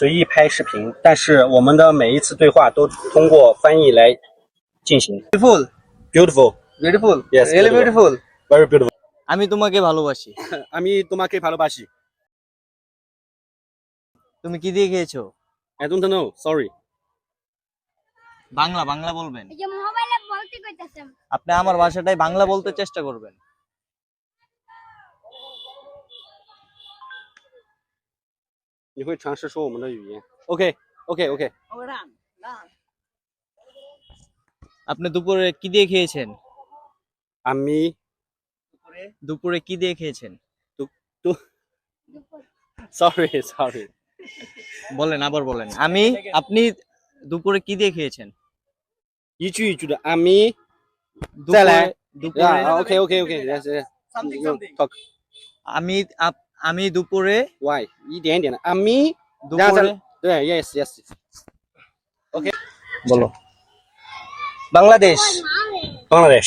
随意拍视频，但是我们的每一次对话都通过翻译来进行。 beautiful Beautiful, beautiful Yes, really beautiful. Beautiful very beautiful. আমি তোমাকে ভালোবাসি আমি তোমাকে ভালোবাসি। তুমি কি দিয়ে খেয়েছো I don't know, sorry. Bangla Bangla বলবেন এই যে মোবাইলে বলতে কইতাছেন আপনি আমার ভাষাটাই বাংলা বলতে চেষ্টা করবেন 你会尝试说我们的语言？OK, OK, OK. আপনি দুপুরে কি দিয়ে খেয়েছেন আমি দুপুরে কি দিয়ে খেয়েছেন sorry, sorry. বলেন আবার বলেন আমি আপনি দুপুরে কি দিয়ে খেয়েছেন 一句一句的。আমি দুপুরে- 再来 দুপুরে Yeah, OK, OK, OK. Yes, yes. You Talk. আমি আপ- আমি দুপুরে ওয়াই ই দেন দেন আমি দুপুরে ইয়েস ইয়েস ওকে বলো। বাংলাদেশ। বাংলাদেশ।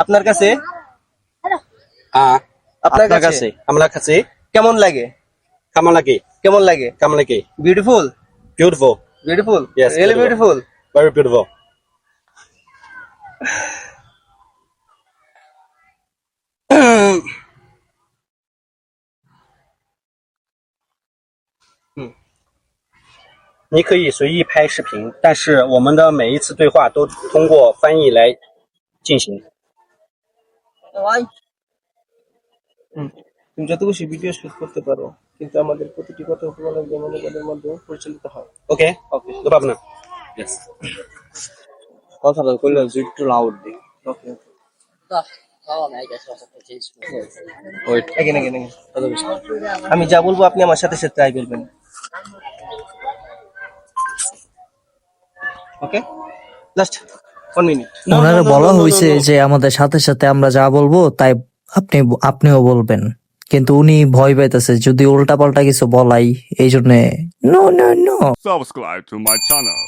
আপনার কাছে? আপনার কাছে? আমার কাছে। কেমন লাগে? কেমন লাগে? কেমন লাগে? কেমন লাগে? Beautiful beautiful beautiful yes really beautiful very beautiful very beautiful你可以随意拍视频，但是我们的每一次对话都通过翻译来进行。 তুমি যত খুশি ভিডিও শুট করতে পারো কিন্তু আমাদের প্রতিটি কথা উপকরণ অনুবাদের মাধ্যমে পরিচালিত হয় OK OK no problem yes কথাটা কইলে একটু লাউড দি ওকে ওয়েট এখানে এখানে আমি যা বলবো আপনি আমার সাথে সাথে তাই বলবেন ওকে লাস্ট ওয়ান মিনিট ওনারা বলা হয়েছে যে আমাদের সাথে সাথে আমরা যা বলব তাই আপনি আপনিও বলবেন। কিন্তু উনি ভয় পাইতেছে যদি উল্টা পাল্টা কিছু বলাই এই জন্য no no no subscribe to my channel